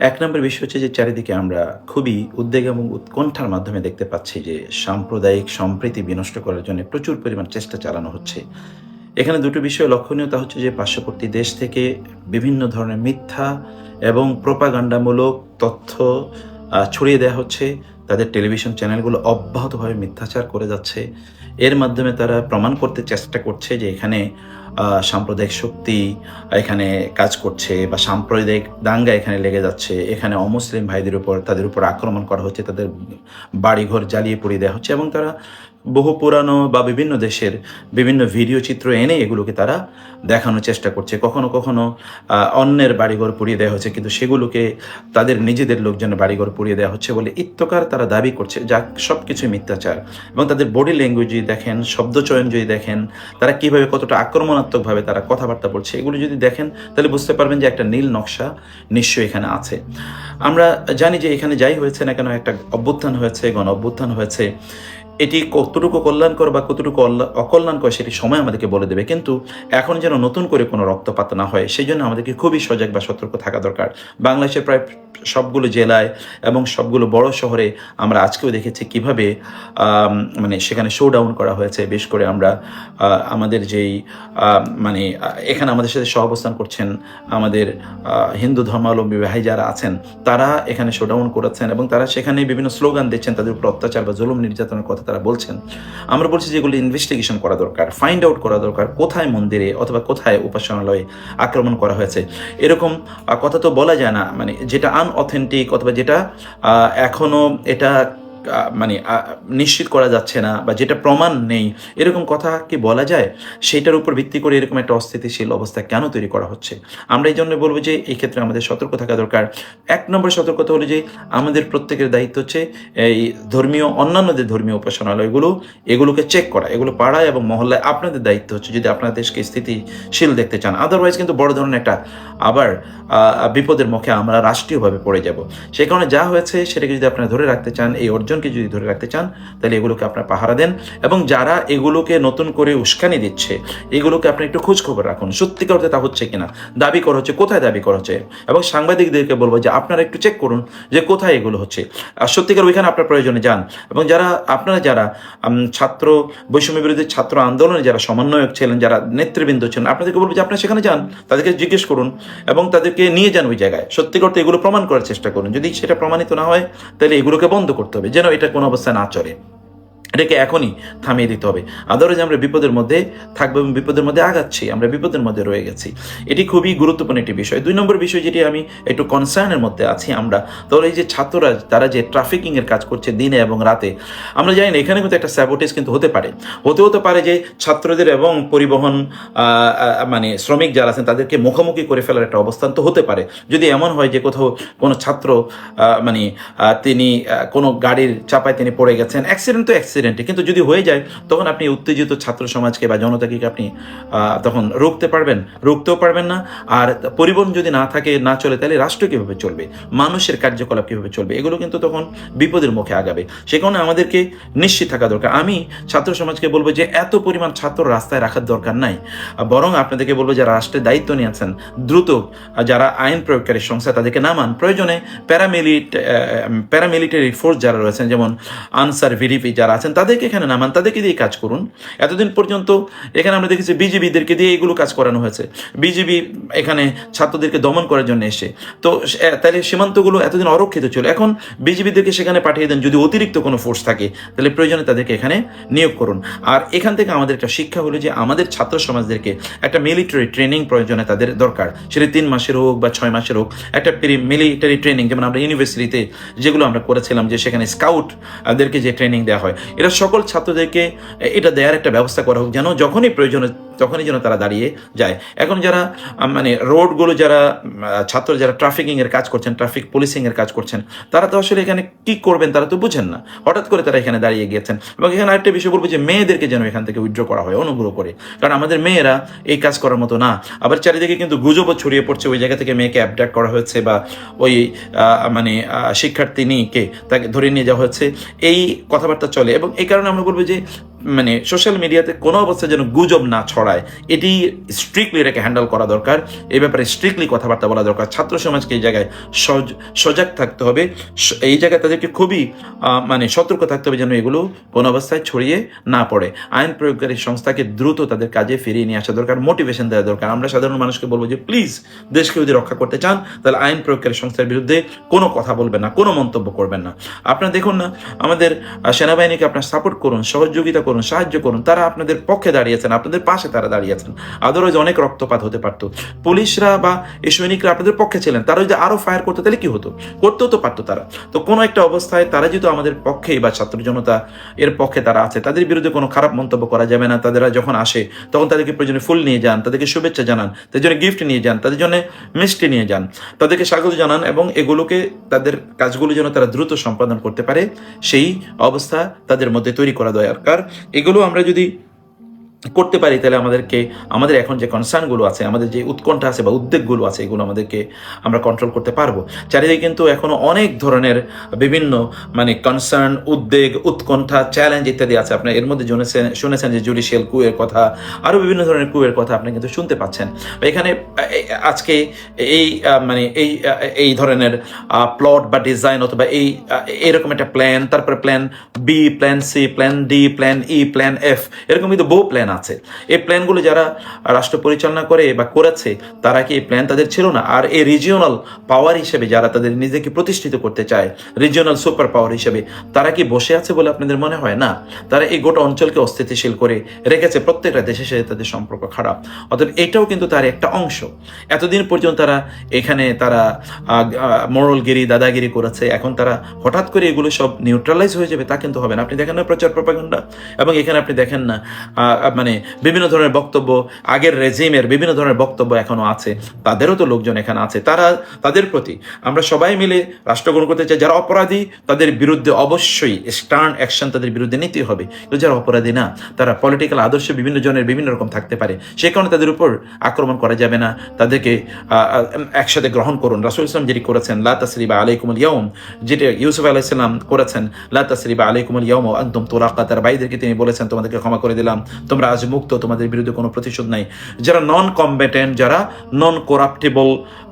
এক নম্বর বিষয় হচ্ছে যে চারিদিকে আমরা খুবই উদ্বেগ এবং উৎকণ্ঠার মাধ্যমে দেখতে পাচ্ছি যে সাম্প্রদায়িক সম্প্রীতি বিনষ্ট করার জন্য প্রচুর পরিমাণ চেষ্টা চালানো হচ্ছে। এখানে দুটো বিষয় লক্ষণীয়তা হচ্ছে যে পার্শ্ববর্তী দেশ থেকে বিভিন্ন ধরনের মিথ্যা এবং প্রোপাগান্ডামূলক তথ্য ছড়িয়ে দেওয়া হচ্ছে। তাদের টেলিভিশন চ্যানেলগুলো অব্যাহতভাবে মিথ্যাচার করে যাচ্ছে। এর মাধ্যমে তারা প্রমাণ করতে চেষ্টা করছে যে এখানে সাম্প্রদায়িক শক্তি এখানে কাজ করছে বা সাম্প্রদায়িক দাঙ্গা এখানে লেগে যাচ্ছে। এখানে অমুসলিম ভাইদের উপর, তাদের উপর আক্রমণ করা হচ্ছে, তাদের বাড়িঘর জ্বালিয়ে পুড়িয়ে দেওয়া হচ্ছে এবং তারা বহু পুরানো বা বিভিন্ন দেশের বিভিন্ন ভিডিও চিত্র এনে এগুলোকে তারা দেখানোর চেষ্টা করছে। কখনো কখনো অন্যের বাড়িঘর পুড়িয়ে দেওয়া হচ্ছে কিন্তু সেগুলোকে তাদের নিজেদের লোকজনের বাড়িঘর পুড়িয়ে দেওয়া হচ্ছে বলে ইত্যকার তারা দাবি করছে। যা সব কিছুই মিথ্যাচার এবং তাদের বডি ল্যাঙ্গুয়েজ দেখেন শব্দচয়ন যদি দেখেন, তারা কীভাবে কতটা আক্রমণাত্মকভাবে তারা কথাবার্তা বলছে। এগুলো যদি দেখেন, তাহলে বুঝতে পারবেন যে একটা নীল নকশা নিশ্চয়ই এখানে আছে। আমরা জানি যে এখানে যাই হয়েছে না কেন, একটা অভ্যুত্থান হয়েছে গণ অভ্যুত্থান হয়েছে। এটি কতটুকু কল্যাণকর বা কতটুকু অকল্যাণকর সেটি সময় আমাদেরকে বলে দেবে। কিন্তু এখন যেন নতুন করে কোনো রক্তপাত না হয়, সেই জন্য আমাদেরকে খুবই সজাগ বা সতর্ক থাকা দরকার। বাংলাদেশের প্রায় সবগুলো জেলায় এবং সবগুলো বড় শহরে আমরা আজকেও দেখেছি কীভাবে মানে সেখানে শো ডাউন করা হয়েছে। বেশ করে আমরা আমাদের যেই মানে এখানে আমাদের সাথে সহাবস্থান করছেন আমাদের হিন্দু ধর্মাবলম্বী ভাই যারা আছেন, তারা এখানে শো ডাউন করেছেন এবং তারা সেখানে বিভিন্ন স্লোগান দিচ্ছেন, তাদের উপর অত্যাচার বা জুলুম নির্যাতনের কথা তারা বলছেন, আমরা বলছি যেগুলো ইনভেস্টিগেশন করা দরকার ফাইন্ড আউট করা দরকার, কোথায় মন্দিরে অথবা কোথায় উপাসনালয়ে আক্রমণ করা হয়েছে। এরকম কথা তো বলা যায় না মানে যেটা আনঅথেন্টিক অথবা যেটা এখনও এখনও এটা মানে নিশ্চিত করা যাচ্ছে না বা যেটা প্রমাণ নেই, এরকম কথা কি বলা যায়? সেটার উপর ভিত্তি করে এরকম একটা অস্থিতিশীল অবস্থা কেন তৈরি করা হচ্ছে? আমরা এই জন্য বলব যে, এই ক্ষেত্রে আমাদের সতর্ক থাকা দরকার। এক নম্বর সতর্কতা হলো যে, আমাদের প্রত্যেকের দায়িত্ব হচ্ছে এই ধর্মীয় অন্যান্য যে ধর্মীয় উপাসনালয়গুলো, এগুলোকে চেক করা। এগুলো পাড়ায় এবং মহল্লায় আপনাদের দায়িত্ব হচ্ছে যদি আপনার দেশকে স্থিতিশীল দেখতে চান। আদারওয়াইজ কিন্তু বড় ধরনের একটা আবার বিপদের মুখে আমরা রাষ্ট্রীয়ভাবে পড়ে যাব। সেই কারণে যা হয়েছে সেটাকে যদি আপনারা ধরে রাখতে চান, এই অর্জনকে যদি ধরে রাখতে চান, তাহলে এগুলোকে আপনারা পাহারা দেন এবং যারা এগুলোকে নতুন করে উস্কানি দিচ্ছে, এগুলোকে আপনি একটু খোঁজ খবর রাখুন। সত্যিকার অর্থে তা হচ্ছে কিনা? দাবি করা হচ্ছে, কোথায় দাবি করা হচ্ছে? এবং সাংবাদিকদেরকে বলব যে আপনারা একটু চেক করুন যে কোথায় এগুলো হচ্ছে। আর সত্যিকার ওইখানে আপনার প্রয়োজনে যান এবং যারা, আপনারা যারা ছাত্র, বৈষম্য বিরোধী ছাত্র আন্দোলনে যারা সমন্বয়ক ছিলেন, যারা নেতৃবৃন্দ ছিলেন, আপনাদেরকে বলব যে আপনারা সেখানে যান, তাদেরকে জিজ্ঞেস করুন এবং তাদেরকে নিয়ে যান ওই জায়গায়। সত্যি করতে এগুলো প্রমাণ করার চেষ্টা করুন। যদি সেটা প্রমাণিত না হয়, তাহলে এগুলোকে বন্ধ করতে হবে। যেন এটা কোনো অবস্থায় না চলে। এটাকে এখনই থামিয়ে দিতে হবে। আদারওয়াইজ আমরা বিপদের মধ্যে থাকব এবং বিপদের মধ্যে আগাচ্ছি, আমরা বিপদের মধ্যে রয়ে গেছি, এটি খুবই গুরুত্বপূর্ণ একটি বিষয়। দুই নম্বর বিষয় যেটি আমি একটু কনসার্নের মধ্যে আছি আমরা, তাহলে এই যে ছাত্ররা, তারা যে ট্রাফিকিং এর কাজ করছে দিনে এবং রাতে, আমরা জানি না, এখানে কিন্তু একটা স্যাবোটেজ কিন্তু হতে পারে। হতে হতে পারে যে ছাত্রদের এবং পরিবহন মানে শ্রমিক যারা আছেন, তাদেরকে মুখোমুখি করে ফেলার একটা অবস্থান তো হতে পারে। যদি এমন হয় যে কোথাও কোনো ছাত্র মানে তিনি কোনো গাড়ির চাপায় তিনি পড়ে গেছেন অ্যাক্সিডেন্ট তো অ্যাক্সিডেন্টে কিন্তু যদি হয়ে যায়, তখন আপনি উত্তেজিত ছাত্র সমাজকে বা জনতাকে আপনি তখন রুখতে পারবেন? রুখতেও পারবেন না। আর পরিবহন যদি না থাকে, না চলে, তাহলে রাষ্ট্র কীভাবে চলবে? মানুষের কার্যকলাপ কীভাবে চলবে? এগুলো কিন্তু তখন বিপদের মুখে আগাবে। সে কারণে আমাদেরকে নিশ্চিত থাকা দরকার। আমি ছাত্র সমাজকে বলব যে, এত পরিমাণ ছাত্র রাস্তায় রাখার দরকার নাই। বরং আপনাদেরকে বলব যারা রাষ্ট্রের দায়িত্ব নিয়েছেন দ্রুত যারা আইন প্রয়োগকারী সংস্থা, তাদেরকে নামান। প্রয়োজনে প্যারামিলিট প্যারামিলিটারি ফোর্স যারা রয়েছেন, যেমন আনসার ভিডিপি যারা আছেন তাদেরকে এখানে নামান, তাদেরকে দিয়ে কাজ করুন। এতদিন পর্যন্ত এখানে আমরা দেখেছি বিজিবিদেরকে দিয়ে এগুলো কাজ করানো হয়েছে। বিজিবি এখানে ছাত্রদেরকে দমন করার জন্য এসে। তো তাহলে সীমান্তগুলো এতদিন অরক্ষিত ছিল। এখন বিজিবিদেরকে সেখানে পাঠিয়ে দেন, যদি অতিরিক্ত কোনো ফোর্স থাকে, তাহলে প্রয়োজনে তাদেরকে এখানে নিয়োগ করুন। আর এখান থেকে আমাদের একটা শিক্ষা হলো যে, আমাদের ছাত্র সমাজদেরকে একটা মিলিটারি ট্রেনিং প্রয়োজনে তাদের দরকার। সেটা তিন মাসের হোক বা ছয় মাসের হোক, একটা মিলিটারি ট্রেনিং যেমন আমরা ইউনিভার্সিটিতে যেগুলো আমরা করেছিলাম যে সেখানে স্কাউট দেরকে যে ট্রেনিং দেওয়া হয় এটা সকল ছাত্রদেরকে এটা দেওয়ার একটা ব্যবস্থা করা হোক যেন যখনই প্রয়োজন তখনই যেন তারা দাঁড়িয়ে যায়। এখন যারা মানে রোডগুলো যারা ছাত্র যারা ট্রাফিকিংয়ের কাজ করছেন ট্রাফিক পুলিশিং এর কাজ করছেন, তারা তো আসলে এখানে কি করবেন তারা তো বুঝেন না। হঠাৎ করে তারা এখানে দাঁড়িয়ে গিয়েছেন। এবং এখানে আরেকটা বিষয় বলব যে, মেয়েদেরকে যেন এখান থেকে উইথড্র করা হয় অনুগ্রহ করে। কারণ আমাদের মেয়েরা এই কাজ করার মতো না। আবার চারিদিকে কিন্তু গুজবও ছড়িয়ে পড়ছে। ওই জায়গা থেকে মেয়েকে অ্যাবডাক্ট করা হয়েছে বা ওই মানে শিক্ষার্থিনীকে তাকে ধরে নিয়ে যাওয়া হচ্ছে এই কথাবার্তা চলে। এবং এই কারণে আমরা বলব যে মানে সোশ্যাল মিডিয়াতে কোনো অবস্থায় যেন গুজব না ছড়ায়, এটি স্ট্রিক্টলি এটাকে হ্যান্ডেল করা দরকার। এ ব্যাপারে স্ট্রিক্টলি কথাবার্তা বলা দরকার। ছাত্র সমাজকে এই জায়গায় সজ- সজাগ থাকতে হবে। এই জায়গায় তাদেরকে খুবই মানে সতর্ক থাকতে হবে যেন এগুলো কোনো অবস্থায় ছড়িয়ে না পড়ে। আইন প্রয়োগকারী সংস্থাকে দ্রুত তাদের কাজে ফিরিয়ে নিয়ে আসা দরকার মোটিভেশন দেওয়া দরকার। আমরা সাধারণ মানুষকে বলব যে প্লিজ দেশকে যদি রক্ষা করতে চান, তাহলে আইন প্রয়োগকারী সংস্থার বিরুদ্ধে কোনো কথা বলবেন না, কোনো মন্তব্য করবেন না। আপনারা দেখুন না, আমাদের সেনাবাহিনীকে আপনার সাপোর্ট করুন, সহযোগিতা করুন। সাহায্য করুন। তারা আপনাদের পক্ষে দাঁড়িয়েছেন, আপনাদের পাশে তারা দাঁড়িয়েছেন। আদারওয়াইজ অনেক রক্তপাত হতে পারতো। পুলিশরা বা এই সৈনিকরা আপনাদের পক্ষে ছিলেন। তারা যদি আরও ফায়ার করতে, তাহলে কি হতো? করতেও তো পারতো তারা। তো কোনো একটা অবস্থায় তারা যেহেতু আমাদের পক্ষে বা ছাত্র জনতা এর পক্ষে তারা আছে, তাদের বিরুদ্ধে কোনো খারাপ মন্তব্য করা যাবে না। তাদেরা যখন আসে, তখন তাদেরকে প্রয়োজনে ফুল নিয়ে যান, তাদেরকে শুভেচ্ছা জানান, তাদের জন্য গিফট নিয়ে যান, তাদের জন্য মিষ্টি নিয়ে যান, তাদেরকে স্বাগত জানান এবং এগুলোকে তাদের কাজগুলো যেন তারা দ্রুত সম্পাদন করতে পারে, সেই অবস্থা তাদের মধ্যে তৈরি করা দরকার। এগুলো আমরা যদি করতে পারি, তাহলে আমাদেরকে, আমাদের এখন যে কনসার্নগুলো আছে, আমাদের যে উৎকণ্ঠা আছে বা উদ্বেগগুলো আছে, এগুলো আমাদেরকে আমরা কন্ট্রোল করতে পারব। চারিদিকে কিন্তু এখনও অনেক ধরনের বিভিন্ন মানে কনসার্ন উদ্বেগ, উৎকণ্ঠা চ্যালেঞ্জ ইত্যাদি আছে। আপনি এর মধ্যে শুনেছেন শুনেছেন যে জুডিশিয়াল কুয়ের কথা আরও বিভিন্ন ধরনের কুয়ের কথা আপনি কিন্তু শুনতে পাচ্ছেন। এখানে আজকে এই মানে এই এই ধরনের প্লট বা ডিজাইন অথবা এই এরকম একটা প্ল্যান তারপরে plan B plan C plan D plan E plan F এরকম কিন্তু বহু প্ল্যান আছে। এই প্ল্যানগুলো যারা রাষ্ট্র পরিচালনা করে বা করেছে, তারা কি এই প্ল্যান তাদের ছিল না? আর এই রিজিওনাল পাওয়ার হিসেবে যারা তাদের নিজেকে প্রতিষ্ঠিত করতে চায় রিজিওনাল সুপার পাওয়ার হিসেবে, তারা কি বসে আছে বলে আপনাদের মনে হয়? না। তারা এই গোটা অঞ্চলকে অস্থিতিশীল করে রেখেছে, প্রত্যেকটা দেশের সাথে তাদের সম্পর্ক খারাপ। অতএব এটাও কিন্তু তার একটা অংশ। এতদিন পর্যন্ত তারা এখানে তারা মোরলগিরি দাদাগিরি করেছে। এখন তারা হঠাৎ করে এগুলো সব নিউট্রালাইজ হয়ে যাবে, তা কিন্তু হবে না। আপনি দেখেন না প্রচার প্রপাগান্ডা এবং এখানে আপনি দেখেন না মানে বিভিন্ন ধরনের বক্তব্য, আগের রেজিমের বিভিন্ন ধরনের বক্তব্য এখনও আছে। তাদেরও তো লোকজন এখানে আছে। তারা, তাদের প্রতি আমরা সবাই মিলে রাষ্ট্র গ্রহণ করতে চাই। যারা অপরাধী, তাদের বিরুদ্ধে অবশ্যই স্টার্ন অ্যাকশন তাদের বিরুদ্ধে নিতে হবে। কিন্তু যারা অপরাধী না, তারা পলিটিক্যাল আদর্শ বিভিন্ন জনের বিভিন্ন রকম থাকতে পারে। সে কারণে তাদের উপর আক্রমণ করা যাবে না। তাদেরকে একসাথে গ্রহণ করুন। রাসুল ইসলাম যেটি করেছেন, লা তাসরিবা আলাইকুমুল ইয়াউম, যেটি ইউসুফ আলাইসাল্লাম করেছেন, লা তাসরিবা আলাইকুমুল ইয়াউম একদম তোলাকা তার ভাইদেরকে তিনি বলেছেন, তোমাদেরকে ক্ষমা করে দিলাম। তোমরা আজ মুক্ত তোমাদের বিরুদ্ধে কোনো প্রতিশোধ নাই। যারা নন কম্বেটেন্ট যারা নন করাপ্টেবল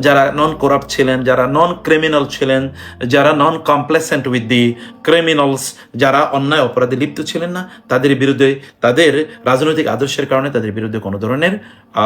যারা নন করাপ্ট ছিলেন, যারা নন ক্রিমিনাল ছিলেন, যারা non complacent with the criminals যারা অন্যায় অপরাধে লিপ্ত ছিলেন না, তাদের বিরুদ্ধে, তাদের রাজনৈতিক আদর্শের কারণে তাদের বিরুদ্ধে কোনো ধরনের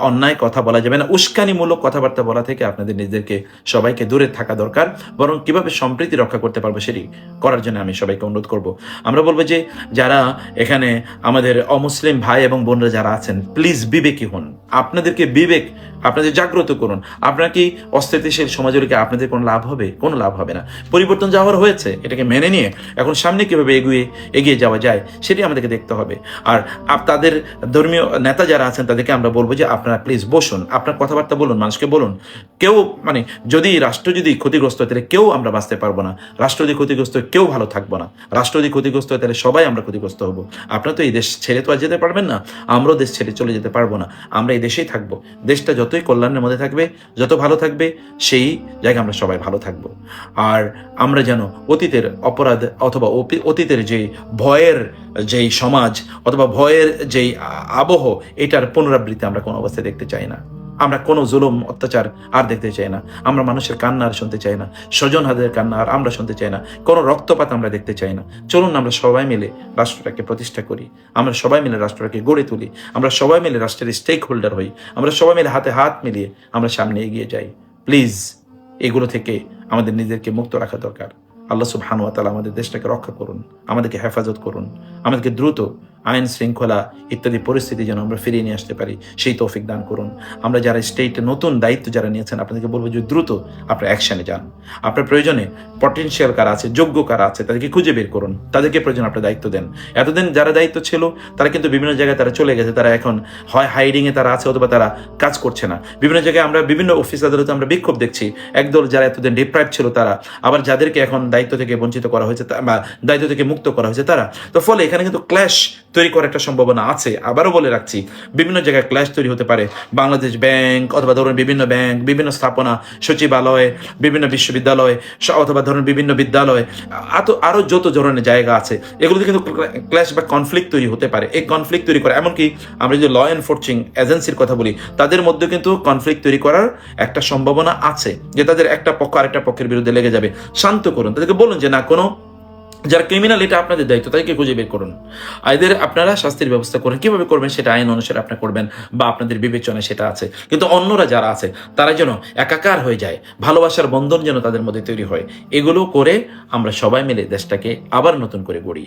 অন্যায় কথা বলা যাবে না। উস্কানিমূলক কথাবার্তা বলা থেকে আপনাদের নিজেদেরকে, সবাইকে দূরে থাকা দরকার। বরং কীভাবে সম্প্রীতি রক্ষা করতে পারব সেটি করার জন্য আমি সবাইকে অনুরোধ করব। আমরা বলব যে, যারা এখানে আমাদের অমুসলিম ভাই এবং বোনরা যারা আছেন প্লিজ বিবেকী হন। আপনাদেরকে বিবেক আপনাদের জাগ্রত করুন, আপনার কি অস্থিতিশীল সমাজগুলিকে আপনাদের কোনো লাভ হবে? কোনো লাভ হবে না। পরিবর্তন যাওয়ার হয়েছে, এটাকে মেনে নিয়ে এখন সামনে কীভাবে এগিয়ে এগিয়ে যাওয়া যায়, সেটি আমাদেরকে দেখতে হবে। আর তাদের ধর্মীয় নেতা যারা আছেন, তাদেরকে আমরা বলব যে আপনারা প্লিজ বসুন, আপনার কথাবার্তা বলুন, মানুষকে বলুন। কেউ মানে যদি রাষ্ট্র যদি ক্ষতিগ্রস্ত হয়, তাহলে কেউ আমরা বাঁচতে পারব না। রাষ্ট্র যদি ক্ষতিগ্রস্ত কেউ ভালো থাকব না। রাষ্ট্র যদি ক্ষতিগ্রস্ত হয়, তাহলে সবাই আমরা ক্ষতিগ্রস্ত হব। আপনারা তো এই দেশ ছেড়ে তো আর যেতে পারবেন না। আমরাও দেশ ছেড়ে চলে যেতে পারব না। আমরা এই দেশেই থাকব। দেশটা যতই কল্যাণের মধ্যে থাকবে, যত ভালো থাকবে, সেই জায়গায় আমরা সবাই ভালো থাকব। আর আমরা যেন অতীতের অপরাধ অথবা অতীতের যে ভয়ের যেই সমাজ অথবা ভয়ের যেই আবহ, এটার পুনরাবৃত্তি আমরা কোনো অবস্থায় দেখতে চাই না। আমরা কোনো জুলুম, অত্যাচার আর দেখতে চাই না। আমরা মানুষের কান্না আর শুনতে চাই না। স্বজন হাদের কান্না আর আমরা শুনতে চাই না। কোনো রক্তপাত আমরা দেখতে চাই না। চলুন আমরা সবাই মিলে রাষ্ট্রটাকে প্রতিষ্ঠা করি। আমরা সবাই মিলে রাষ্ট্রটাকে গড়ে তুলি। আমরা সবাই মিলে রাষ্ট্রের স্টেক হোল্ডার হই। আমরা সবাই মিলে হাতে হাত মিলিয়ে আমরা সামনে এগিয়ে যাই। প্লিজ এগুলো থেকে আমাদের নিজেদেরকে মুক্ত রাখা দরকার। আল্লাহ সুবহানুয়া তালা আমাদের দেশটাকে রক্ষা করুন। আমাদেরকে হেফাজত করুন। আমাদেরকে দ্রুত আইন শৃঙ্খলা ইত্যাদি পরিস্থিতি যেন আমরা ফিরিয়ে নিয়ে আসতে পারি, সেই তৌফিক দান করুন। আমরা যারা স্টেটে নতুন দায়িত্ব যারা নিয়েছেন, আপনাদেরকে বলব যে দ্রুত আপনার অ্যাকশনে যান। আপনার প্রয়োজনে পটেনশিয়াল কারা আছে, যোগ্য কারা আছে, তাদেরকে খুঁজে বের করুন। তাদেরকে প্রয়োজন আপনার দায়িত্ব দেন। এতদিন যারা দায়িত্ব ছিল, তারা কিন্তু বিভিন্ন জায়গায় তারা চলে গেছে। তারা এখন হয় হাইডিংয়ে তারা আছে অথবা তারা কাজ করছে না। বিভিন্ন জায়গায় আমরা বিভিন্ন অফিস আদালতে আমরা বিক্ষোভ দেখছি। একদল যারা এতদিন ডিপ্রাইভ ছিল তারা, আবার যাদেরকে এখন দায়িত্ব থেকে বঞ্চিত করা হয়েছে বা দায়িত্ব থেকে মুক্ত করা হয়েছে তারা। তো ফলে এখানে কিন্তু ক্ল্যাশ তৈরি করার একটা সম্ভাবনা আছে। আবারও বলে রাখছি, বিভিন্ন জায়গায় ক্লাস তৈরি হতে পারে। বাংলাদেশ ব্যাংক অথবা ধরুন বিভিন্ন ব্যাংক, বিভিন্ন স্থাপনা, সচিবালয়, বিভিন্ন বিশ্ববিদ্যালয় অথবা ধরুন বিভিন্ন বিদ্যালয়, আতো আরও যত ধরনের জায়গা আছে, এগুলোতে কিন্তু ক্লাস বা কনফ্লিক্ট তৈরি হতে পারে। এই কনফ্লিক্ট তৈরি করা, এমনকি আমরা যদি ল এনফোর্সিং এজেন্সির কথা বলি, তাদের মধ্যে কিন্তু কনফ্লিক্ট তৈরি করার একটা সম্ভাবনা আছে, যে তাদের একটা পক্ষ আরেকটা পক্ষের বিরুদ্ধে লেগে যাবে। শান্ত করুন, তাদেরকে বলুন যে না, কোনো যারা ক্রিমিনাল এটা আপনাদের দায়িত্ব, তাদেরকে খুঁজে বের করুন। এদের আপনারা শাস্তির ব্যবস্থা করেন। কীভাবে করবেন সেটা আইন অনুসারে আপনি করবেন বা আপনাদের বিবেচনায় সেটা আছে। কিন্তু অন্যরা যারা আছে, তারা যেন একাকার হয়ে যায়, ভালোবাসার বন্ধন যেন তাদের মধ্যে তৈরি হয়, এগুলো করে আমরা সবাই মিলে দেশটাকে আবার নতুন করে গড়ি।